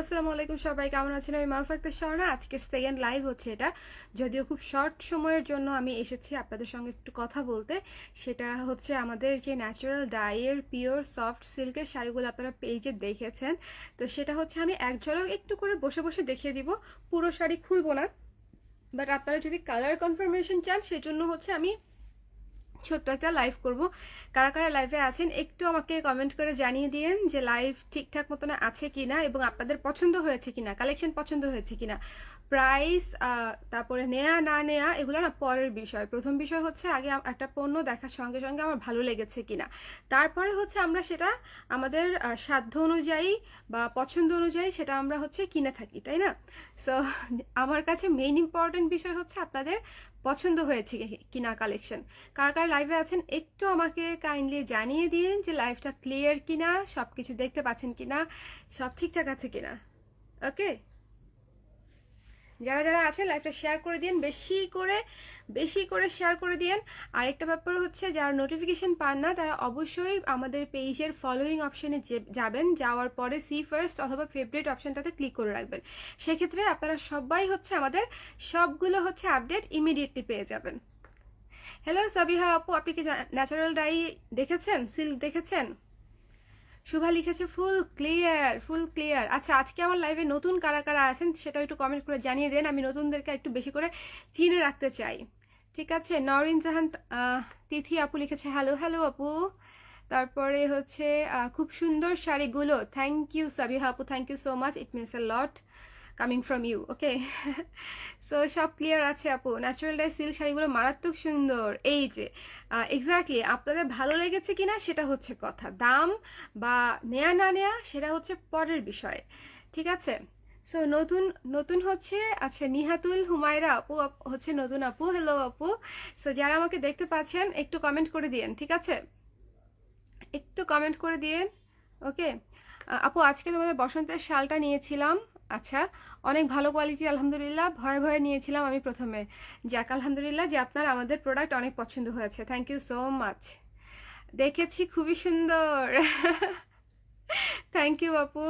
আসসালামু আলাইকুম সবাই, কেমন আছেন? আমি মারুফ আক্তার স্বর্ণা আজকের সেকেন্ড লাইভ হচ্ছে এটা। যদিও খুব শর্ট সময়ের জন্য আমি এসেছি আপনাদের সঙ্গে একটু কথা বলতে। সেটা হচ্ছে আমাদের যে ন্যাচারাল ডাইয়ের পিওর সফট সিল্কের শাড়িগুলো আপনারা পেজে দেখেছেন। তো সেটা হচ্ছে আমি এক ঝলক একটু করে বসে বসে দেখিয়ে দিব। পুরো শাড়ি খুলবো না। বাট আপনারা যদি কালার কনফার্মেশন চান, সেজন্য হচ্ছে আমি ছোট্ট একটা লাইভ করব। কারা কারা লাইভে আছেন, একটু আমাকে কমেন্ট করে জানিয়ে দিয়েন যে লাইভ ঠিকঠাক মতন আছে কিনা এবং আপনাদের পছন্দ হয়েছে কিনা কালেকশন পছন্দ হয়েছে কিনা। প্রাইস তারপরে নেয়া, না নেয়া, এগুলো না পরের বিষয়। প্রথম বিষয় হচ্ছে আগে একটা পণ্য দেখার সঙ্গে সঙ্গে আমার ভালো লেগেছে কিনা। তারপরে হচ্ছে আমরা সেটা আমাদের সাধ্য অনুযায়ী বা পছন্দ অনুযায়ী সেটা আমরা হচ্ছে কিনে থাকি, তাই না? সো আমার কাছে মেইন ইম্পর্টেন্ট বিষয় হচ্ছে আপনাদের পছন্দ হয়েছে কিনা কালেকশন কার কার লাইভে আছেন একটু আমাকে কাইন্ডলি জানিয়ে দিন যে লাইভটা ক্লিয়ার কিনা সব কিছু দেখতে পাচ্ছেন কিনা, সব ঠিকঠাক আছে কিনা। ওকে যারা যারা আছেন লাইভটা শেয়ার করে দিন বেশি করে বেশি করে শেয়ার করে দিন আরেকটা ব্যাপার হচ্ছে, যারা নোটিফিকেশন পান না, তারা অবশ্যই আমাদের পেজের ফলোয়িং অপশনে যাবেন। যাওয়ার পরে সি ফার্স্ট অথবা ফেভারিট অপশনটাতে ক্লিক করে রাখবেন। সেক্ষেত্রে আপনারা সবাই হচ্ছে আমাদের সবগুলো হচ্ছে আপডেট ইমিডিয়েটলি পেয়ে যাবেন। হ্যালো সাবিহা আপু, আপনি কি ন্যাচারাল ডাই দেখেছেন? সিল্ক দেখেছেন? শুভা লিখেছে, ফুল ক্লিয়ার ফুল ক্লিয়ার। আচ্ছা আজকে আমার লাইভে নতুন কারা কারা আছেন সেটা একটু কমেন্ট করে জানিয়ে দেন। আমি নতুনদেরকে একটু বেশি করে চিনে রাখতে চাই। ঠিক আছে নরিন জাহান তিথি আপু লিখেছে, হ্যালো হ্যালো আপু। তারপরে হচ্ছে খুব সুন্দর শাড়িগুলো। থ্যাংক ইউ সাবিহা আপু thank you so much it means a lot coming from you okay so সব ক্লিয়ার আছে আপু। ন্যাচারাল ডাই সিল্ক শাড়িগুলো মারাত্মক সুন্দর। এই যে এক্স্যাক্টলি আপনাদের ভালো লেগেছে কিনা সেটা হচ্ছে কথা। দাম বা নেয়া না নেয়া সেটা হচ্ছে পরের বিষয়, ঠিক আছে? সো নতুন নতুন হচ্ছে আচ্ছা নিহাতুল হুমায়রা আপু হচ্ছে নতুন আপু হ্যালো আপু। সো যারা আমাকে দেখতে পাচ্ছেন, একটু কমেন্ট করে দিয়েন, ঠিক আছে? একটু কমেন্ট করে দিয়েন ওকে আপু, আজকে তোমাদের বসন্তের শালটা নিয়েছিলাম আচ্ছা। অনেক ভালো কোয়ালিটি আলহামদুলিল্লাহ। ভয়ে ভয়ে নিয়েছিলাম আমি প্রথমে। যাক, আলহামদুলিল্লাহ যে আপনার আমাদের প্রোডাক্ট অনেক পছন্দ হয়েছে। থ্যাংক ইউ সো মাচ দেখেছি, খুবই সুন্দর। থ্যাংক ইউ আপু।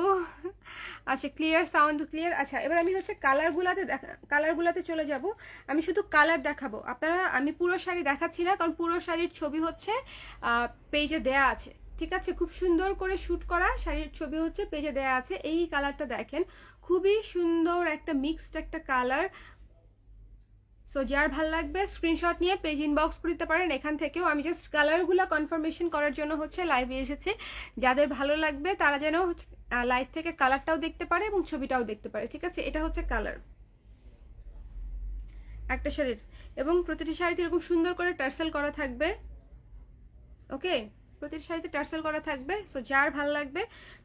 আচ্ছা ক্লিয়ার সাউন্ড ক্লিয়ার আচ্ছা এবার আমি হচ্ছে কালারগুলাতে দেখা কালারগুলাতে চলে যাব। আমি শুধু কালার দেখাবো। আপনারা, আমি পুরো শাড়ি দেখাচ্ছি না, কারণ পুরো শাড়ির ছবি হচ্ছে পেজে দেয়া আছে। ঠিক আছে, খুব সুন্দর করে শ্যুট করা শাড়ির ছবি হচ্ছে, পেজে দেয়া আছে। এই কালারটা দেখেন, খুবই সুন্দর একটা মিক্সড একটা কালার সো যার ভালো লাগবে স্ক্রিনশট নিয়ে পেজ ইনবক্স করে দিতে পারেন। এখান থেকেও আমি জাস্ট কালারগুলো কনফার্মেশন করার জন্য হচ্ছে লাইভে এসেছি। যাদের ভালো লাগবে, তারা যেন লাইভ থেকে কালারটাও দেখতে পারে এবং ছবিটাও দেখতে পারে। ঠিক আছে, এটা হচ্ছে কালার একটা শাড়ির। এবং প্রতিটি শাড়িতে এরকম সুন্দর করে টার্সেল করা থাকবে। ওকে প্রতিটি শাড়িতে টার্সেল করা থাকবে। সো যার ভালো লাগবে,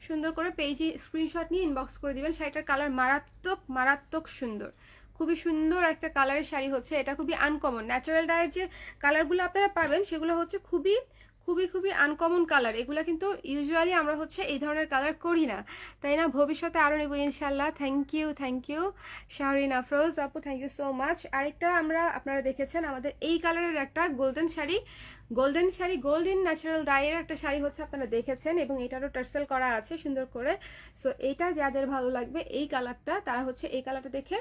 সুন্দর করে পেজে স্ক্রিনশট নিয়ে ইনবক্স করে দিবেন। শাড়িটার কালার মারাত্মক মারাত্মক সুন্দর। খুবই সুন্দর একটা কালারের শাড়ি হচ্ছে। এটা খুবই আনকমন ন্যাচারাল ডায়ের যে কালারগুলো আপনারা পাবেন, সেগুলো হচ্ছে খুবই খুবই খুবই আনকমন কালার এগুলো কিন্তু ইউজুয়ালি আমরা হচ্ছে এই ধরনের কালার করি না। তাই না? ভবিষ্যতে আরও নেব ইনশাল্লাহ। Thank you thank you Shahrin Afroz আপু থ্যাংক ইউ সো মাচ আরেকটা আমরা, আপনারা দেখেছেন আমাদের এই কালারের একটা golden sari. Golden sari golden natural ডাইয়ের একটা শাড়ি হচ্ছে আপনারা দেখেছেন এবং এটারও টার্সেল করা আছে সুন্দর করে। সো এটা যাদের ভালো লাগবে এই কালারটা তারা হচ্ছে এই কালারটা দেখে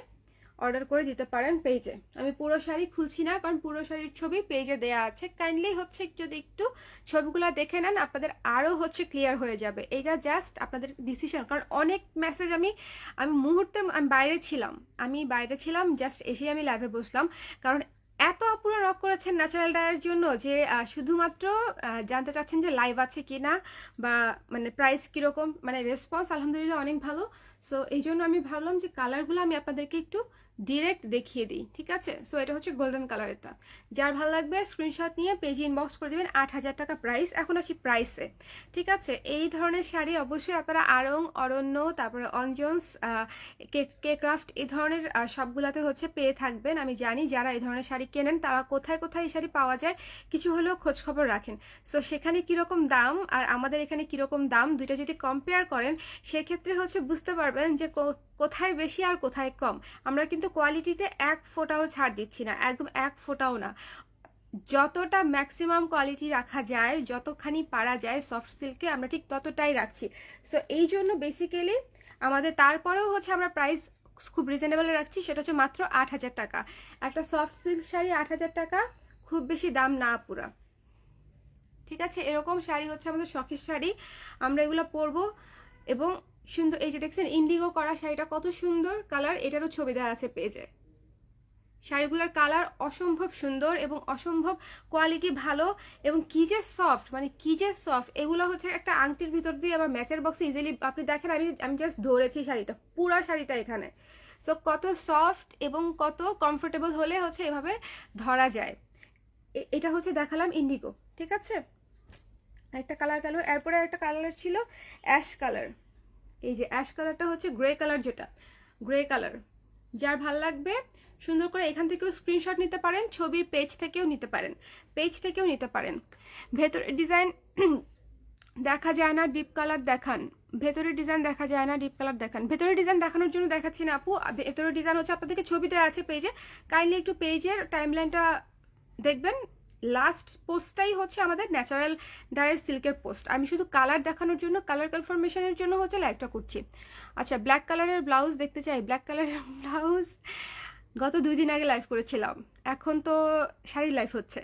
অর্ডার করে দিতে পারেন পেজে। আমি পুরো শাড়ি খুলছি না, কারণ পুরো শাড়ির ছবি পেজে দেয়া আছে। কাইন্ডলি হচ্ছে যদি একটু ছবিগুলো দেখে নেন, আপনাদের আরও হচ্ছে ক্লিয়ার হয়ে যাবে। এটা জাস্ট আপনাদের ডিসিশন কারণ অনেক মেসেজ আমি আমি মুহূর্তে আমি বাইরে ছিলাম। আমি বাইরে ছিলাম জাস্ট এসেই আমি লাইভে বসলাম। কারণ এত আপুরা রক করেছেন ন্যাচারাল ডায়ের জন্য যে শুধুমাত্র জানতে চাচ্ছেন যে লাইভ আছে কি না বা মানে প্রাইস কীরকম। মানে রেসপন্স আলহামদুলিল্লাহ অনেক ভালো। সো এই জন্য আমি ভাবলাম যে কালারগুলো আমি আপনাদেরকে একটু ডিরেক্ট দেখিয়ে দিই, ঠিক আছে? সো এটা হচ্ছে গোল্ডেন কালারেরটা যার ভালো লাগবে স্ক্রিনশট নিয়ে পেজে ইনবক্স করে দেবেন, আট হাজার টাকা প্রাইস এখন আসি প্রাইসে ঠিক আছে? এই ধরনের শাড়ি অবশ্যই আপনারা আরং, অরণ্য, তারপরে অঞ্জনস কে ক্রাফট এই ধরনের সবগুলাতে হচ্ছে পেয়ে থাকবেন। আমি জানি যারা এই ধরনের শাড়ি কেনেন, তারা কোথায় কোথায় এই শাড়ি পাওয়া যায়, কিছু হলেও খোঁজখবর রাখেন। সো সেখানে কীরকম দাম আর আমাদের এখানে কীরকম দাম, দুইটা যদি কম্পেয়ার করেন, সেক্ষেত্রে হচ্ছে বুঝতে পারবেন যে কোথায় বেশি আর কোথায় কম। আমরা কিন্তু কোয়ালিটিতে এক ফোঁটাও ছাড় দিচ্ছি না, একদম এক ফোঁটাও না। যতটা ম্যাক্সিমাম কোয়ালিটি রাখা যায়, যতখানি পারা যায় সফট সিল্কে আমরা ঠিক ততটাই রাখছি। সো এই জন্য বেসিক্যালি আমাদের তারপরেও হচ্ছে আমরা প্রাইস খুব রিজনেবল রাখছি, সেটা হচ্ছে মাত্র আট হাজার টাকা। একটা সফট সিল্ক শাড়ি আট হাজার টাকা, খুব বেশি দাম না পুরা। ঠিক আছে? এরকম শাড়ি হচ্ছে আমাদের শখের শাড়ি। আমরা এগুলো পরবো এবং সুন্দর, এই যে দেখছেন ইন্ডিগো করা শাড়িটা কত সুন্দর কালার এটারও ছবি দেওয়া আছে পেজে শাড়িগুলোর কালার অসম্ভব সুন্দর এবং অসম্ভব কোয়ালিটি ভালো এবং কি যে সফট মানে কি যে সফট এগুলো হচ্ছে একটা আংটির ভিতর দিয়ে আবার ম্যাচের বক্সে ইজিলি আপনি দেখেন, আমি আমি জাস্ট ধরেছি শাড়িটা, পুরো শাড়িটা এখানে। সো কত সফট এবং কত কমফোর্টেবল হলে হচ্ছে এভাবে ধরা যায়। এটা হচ্ছে দেখালাম ইন্ডিগো ঠিক আছে? একটা কালার গেল, এরপরে একটা কালার ছিল অ্যাশ কালার এই যে অ্যাশ কালারটা হচ্ছে গ্রে কালার যেটা, গ্রে কালার। যার ভালো লাগবে, সুন্দর করে এখান থেকেও স্ক্রিনশট নিতে পারেন, ছবির পেজ থেকেও নিতে পারেন পেজ থেকেও নিতে পারেন। ভেতরে ডিজাইন দেখা যায় না ডিপ কালার দেখান। ভেতরের ডিজাইন দেখা যায় না ডিপ কালার দেখান। ভেতরের ডিজাইন দেখানোর জন্য দেখাচ্ছি না আপু। ভেতরের ডিজাইন হচ্ছে আপনাদেরকে ছবিতে আছে পেজে কাইন্ডলি একটু পেজের টাইমলাইনটা দেখবেন। লাস্ট পোস্টটাই হচ্ছে আমাদের ন্যাচারাল ডায়ের সিল্কের পোস্ট আমি শুধু কালার দেখানোর জন্য কালার কনফার্মেশনের জন্য হচ্ছে লাইভটা করছি। আচ্ছা ব্ল্যাক কালারের ব্লাউজ দেখতে চাই। ব্ল্যাক কালারের ব্লাউজ গত দুই দিন আগে লাইভ করেছিলাম। এখন তো শাড়ির লাইভ হচ্ছে।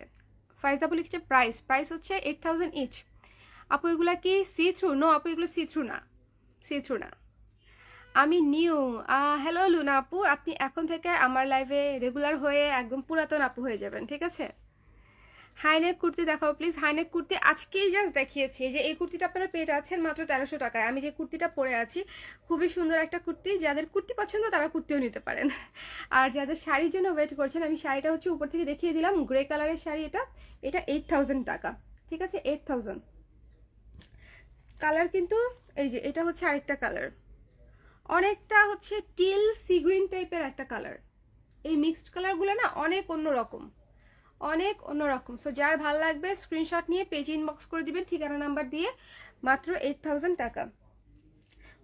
ফাইজাবু লিখছে প্রাইস প্রাইস হচ্ছে এইট থাউজেন্ড ইচ আপু, এগুলা কি সি থ্রু নো আপু, এগুলো সি থ্রু না। সি থ্রু না। আমি নিউ হ্যালো লুনা আপু। আপনি এখন থেকে আমার লাইভে রেগুলার হয়ে একদম পুরাতন আপু হয়ে যাবেন, ঠিক আছে? হাইনেক কুর্তি দেখাও প্লিজ হাইনেক কুর্তি আজকেই জাস্ট দেখিয়েছি যে এই কুর্তিটা আপনারা পেয়ে যাচ্ছেন মাত্র তেরোশো টাকায়। আমি যে কুর্তিটা পরে আছি, খুবই সুন্দর একটা কুর্তি। যাদের কুর্তি পছন্দ, তারা কুর্তিও নিতে পারেন। আর যাদের শাড়ির জন্য ওয়েট করছেন, আমি শাড়িটা হচ্ছে উপর থেকে দেখিয়ে দিলাম গ্রে কালারের শাড়ি এটা। এটা এইট থাউজেন্ড টাকা। ঠিক আছে? এইট থাউজেন্ড কালার কিন্তু, এই যে, এটা হচ্ছে আরেকটা কালার অনেকটা হচ্ছে টিল সি গ্রিন টাইপের একটা কালার এই মিক্সড কালারগুলো না অনেক অন্যরকম। অনেক অন্যরকম। সো যার ভালো লাগবে স্ক্রিনশট নিয়ে পেজে ইনবক্স করে দিবেন, ঠিকানা নাম্বার দিয়ে, মাত্র এইট টাকা।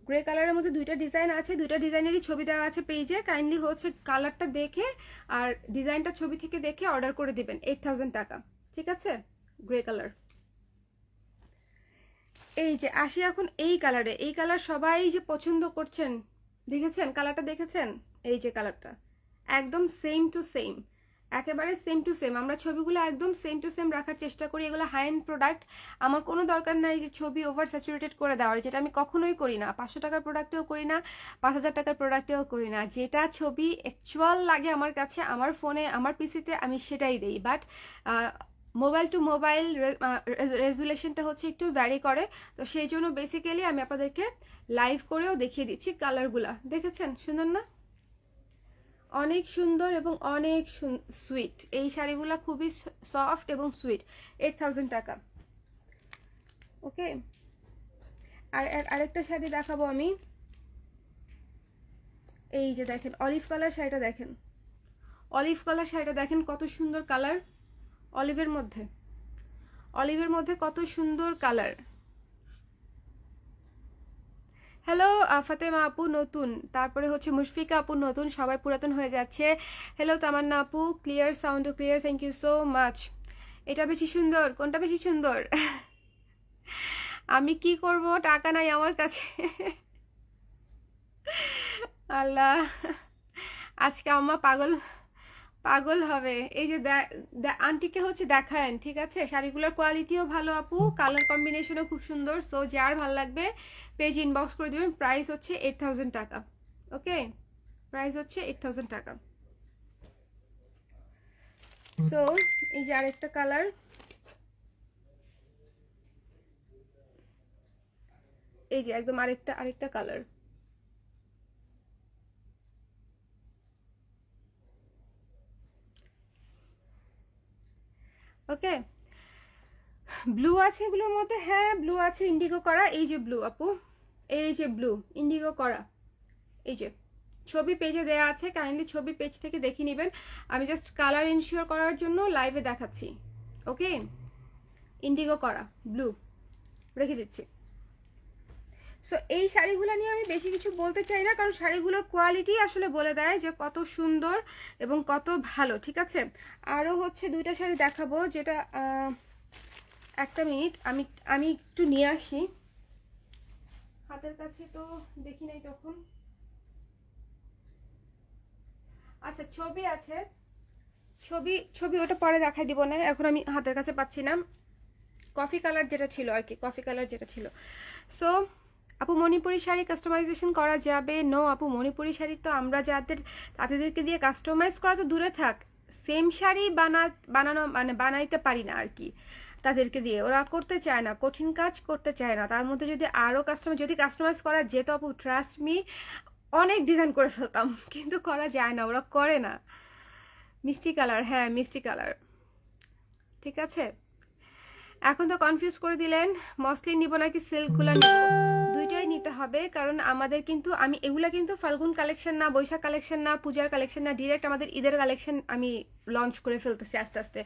গ্রে কালারের মধ্যে দুইটা ডিজাইন আছে, দুইটা ডিজাইনেরই ছবি দেওয়া আছে পেজে কাইন্ডলি হচ্ছে কালারটা দেখে আর ডিজাইনটা ছবি থেকে দেখে অর্ডার করে দিবেন এইট থাউজেন্ড টাকা। ঠিক আছে? গ্রে কালার এই যে, আসি এখন এই কালারে এই কালার সবাই যে পছন্দ করছেন, দেখেছেন? কালারটা দেখেছেন? এই যে কালারটা একদম সেম টু সেম একেবারে সেম টু সেম আমরা ছবিগুলো একদম সেম টু সেম রাখার চেষ্টা করি, এগুলো হাই এন্ড প্রোডাক্ট আমার কোনো দরকার নাই যে ছবি ওভার স্যাচুরেটেড করে দেওয়ার, যেটা আমি কখনোই করি না। পাঁচশো টাকার প্রোডাক্টেও করি না, পাঁচ হাজার টাকার প্রোডাক্টেও করি না। যেটা ছবি অ্যাকচুয়াল লাগে আমার কাছে, আমার ফোনে আমার পিসিতে আমি সেটাই দিই। বাট মোবাইল টু মোবাইল রেজুলেশনটা হচ্ছে একটু ভ্যারি করে। তো সেই জন্য বেসিক্যালি আমি আপনাদেরকে লাইভ করেও দেখিয়ে দিচ্ছি কালারগুলা দেখেছেন? সুন্দর না? অনেক সুন্দর এবং অনেক সুইট এই শাড়িগুলো খুবই সফট এবং সুইট এইট থাউজেন্ড টাকা। ওকে আর, আর- আরেকটা শাড়ি দেখাবো আমি। এই যে দেখেন অলিভ কালার শাড়িটা দেখেন। অলিভ কালার শাড়িটা দেখেন কত সুন্দর কালার অলিভের মধ্যে। অলিভের মধ্যে কত সুন্দর কালার হ্যালো ফাতেমা আপু নতুন। তারপরে হচ্ছে মুশফিকা আপু নতুন, সবাই পুরাতন হয়ে যাচ্ছে। হ্যালো, তামান্না আপু clear sound clear thank you so much এটা বেশি সুন্দর, কোনটা বেশি সুন্দর? আমি কি করব? টাকা নাই আমার কাছে। আল্লাহ, আজকে আম্মা পাগল। পাগল হবে। এই যে আন্টিকে হচ্ছে দেখায়েন, ঠিক আছে? শাড়িগুলোর কোয়ালিটিও ভালো আপু কালার কম্বিনেশনও খুব সুন্দর। সো যার ভালো লাগবে পেজ ইনবক্স করে দেবেন। প্রাইস হচ্ছে এইট থাউজেন্ড টাকা ওকে প্রাইস হচ্ছে এইট থাউজেন্ড টাকা। সো এই যে আরেকটা কালার এই যে একদম আরেকটা আরেকটা কালার ওকে? ব্লু আছে এগুলোর মধ্যে? হ্যাঁ ব্লু আছে ইন্ডিগো করা। এই যে ব্লু আপু। এই যে ব্লু ইন্ডিগো করা। এই যে, ছবি পেজে দেয়া আছে। কাইন্ডলি ছবি পেজ থেকে দেখে নেবেন। আমি জাস্ট কালার ইনশিওর করার জন্য লাইভে দেখাচ্ছি। ওকে? ইন্ডিগো করা ব্লু রেখে দিচ্ছি। সো এই শাড়িগুলো নিয়ে আমি বেশি কিছু বলতে চাই না, কারণ শাড়িগুলোর কোয়ালিটি আসলে বলে দেয় যে কত সুন্দর এবং কত ভালো, ঠিক আছে? আরও হচ্ছে দুইটা শাড়ি দেখাবো, যেটা একটা মিনিট, আমি আমি একটু নিয়ে আসি। হাতের কাছে তো দেখি নাই তখন। আচ্ছা ছবি আছে। ছবি ছবি ওটা পরে দেখাই দিব না, এখন আমি হাতের কাছে পাচ্ছি না। কফি কালার যেটা ছিল আর কি, কফি কালার যেটা ছিল। সো আপু মণিপুরি শাড়ি কাস্টমাইজেশন করা যাবে? নো আপু মণিপুরি শাড়ি তো আমরা যাদের, তাদেরকে দিয়ে কাস্টমাইজ করা তো দূরে থাক। সেম শাড়ি বানা, বানানো মানে বানাইতে পারি না আর কি। তাদেরকে দিয়ে। ওরা করতে চায় না, কঠিন কাজ করতে চায় না। তার মধ্যে যদি আরও কাস্টমার যদি কাস্টমাইজ করা যেত আপু ট্রাস্ট মি অনেক ডিজাইন করে ফেলতাম। কিন্তু করা যায় না, ওরা করে না। মিষ্টি কালার হ্যাঁ মিষ্টি কালার ঠিক আছে? এখন তো কনফিউজ করে দিলেন। মসলিন নিব নাকি সিল্কগুলো নিব? হবে, কারণ আমাদের কিন্তু, আমি এগুলা কিন্তু ফাল্গুন কালেকশন না, বৈশাখ কালেকশন না, পূজার কালেকশন না ডিরেক্ট আমাদের ঈদের কালেকশন আমি লঞ্চ করে ফেলতেছি আস্তে আস্তে।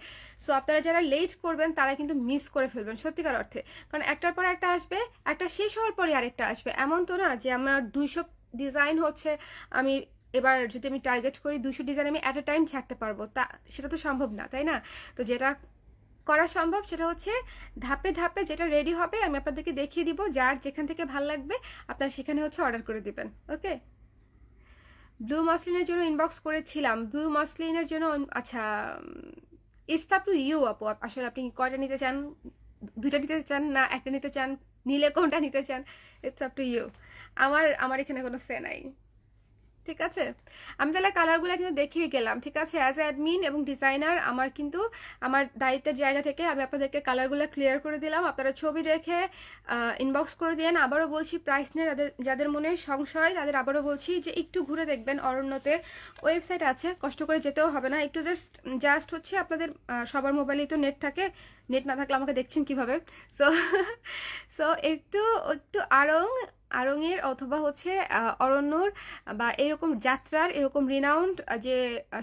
সো আপনারা যারা লেট করবেন, তারা কিন্তু মিস করে ফেলবেন, সত্যিকার অর্থে। কারণ একটার পর একটা আসবে, একটা শেষ হওয়ার পরে আরেকটা আসবে। এমন তো না যে আমার দুইশো ডিজাইন হচ্ছে, আমি এবার যদি আমি টার্গেট করি দুশো ডিজাইন আমি অ্যাট এ টাইম ছাড়তে পারব। তা, সেটা তো সম্ভব না, তাই না? তো যেটা করা সম্ভব, সেটা হচ্ছে ধাপে ধাপে যেটা রেডি হবে আমি আপনাদেরকে দেখিয়ে দিব যার যেখান থেকে ভালো লাগবে, আপনারা সেখানে হচ্ছে অর্ডার করে দিবেন ওকে ব্লু মাসলিনের জন্য ইনবক্স করেছিলাম। ব্লু মাসলিনের জন্য আচ্ছা ইটস আপ টু ইউ আপু, আসলে আপনি কয়টা নিতে চান? দুইটা নিতে চান না একটা নিতে চান? নিলে কোনটা নিতে চান? ইটস আপ টু ইউ আমার আমার এখানে কোনো সে নাই। ঠিক আছে? আমি তাহলে কালারগুলো কিন্তু দেখিয়ে গেলাম, ঠিক আছে? অ্যাজ অ্যাডমিন এবং ডিজাইনার আমার কিন্তু, আমার দায়িত্বের জায়গা থেকে আমি আপনাদেরকে কালারগুলো ক্লিয়ার করে দিলাম। আপনারা ছবি দেখে ইনবক্স করে দিন। আবারও বলছি প্রাইস নিয়ে যাদের যাদের মনে সংশয়, তাদের আবারও বলছি যে একটু ঘুরে দেখবেন অরণ্যতে। ওয়েবসাইট আছে, কষ্ট করে যেতেও হবে না। একটু জাস্ট জাস্ট হচ্ছে আপনাদের সবার মোবাইলেই তো নেট থাকে। নেট না থাকলে আমাকে দেখছেন কীভাবে? সো সো একটু একটু আরং আরঙের অথবা হচ্ছে অরণ্যর বা এরকম যাত্রার এরকম রিনাউন্ড যে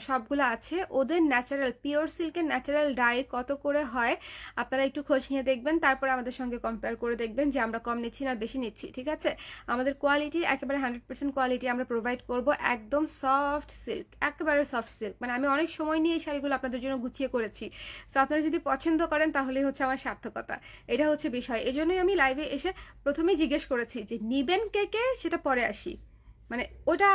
সবগুলো আছে, ওদের ন্যাচারাল পিওর সিল্কের ন্যাচারাল ডাই কত করে হয়, আপনারা একটু খোঁজ নিয়ে দেখবেন। তারপরে আমাদের সঙ্গে কম্পেয়ার করে দেখবেন যে আমরা কম নিচ্ছি না বেশি নিচ্ছি, ঠিক আছে? আমাদের কোয়ালিটি একেবারে হান্ড্রেড পার্সেন্ট কোয়ালিটি আমরা প্রোভাইড করব একদম সফট সিল্ক একেবারে সফট সিল্ক মানে আমি অনেক সময় নিয়ে এই শাড়িগুলো আপনাদের জন্য গুছিয়ে করেছি। সো আপনারা যদি পছন্দ করেন তাহলেই হচ্ছে আমার সার্থকতা। এটা হচ্ছে বিষয়। এজন্যই আমি লাইভে এসে প্রথমেই জিজ্ঞেস করেছি যে নিবেন কে কে সেটা পরে আসি। মানে ওটা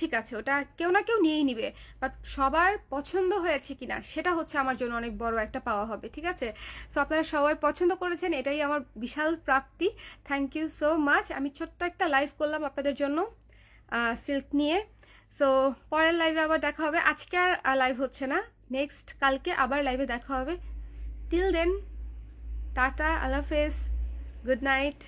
ঠিক আছে, ওটা কেউ না কেউ নিয়েই নিবে। বাট সবার পছন্দ হয়েছে কিনা সেটা হচ্ছে আমার জন্য অনেক বড় একটা পাওয়া হবে, ঠিক আছে? সো আপনারা সবাই পছন্দ করেছেন, এটাই আমার বিশাল প্রাপ্তি। থ্যাংক ইউ সো মাচ আমি ছোট্ট একটা লাইভ করলাম আপনাদের জন্য সিল্ক নিয়ে। সো পরের লাইভে আবার দেখা হবে। আজকে আর লাইভ হচ্ছে না। নেক্সট কালকে আবার লাইভে দেখা হবে। টিল দেন টাটা, আল্লাহ হাফেজ। Good night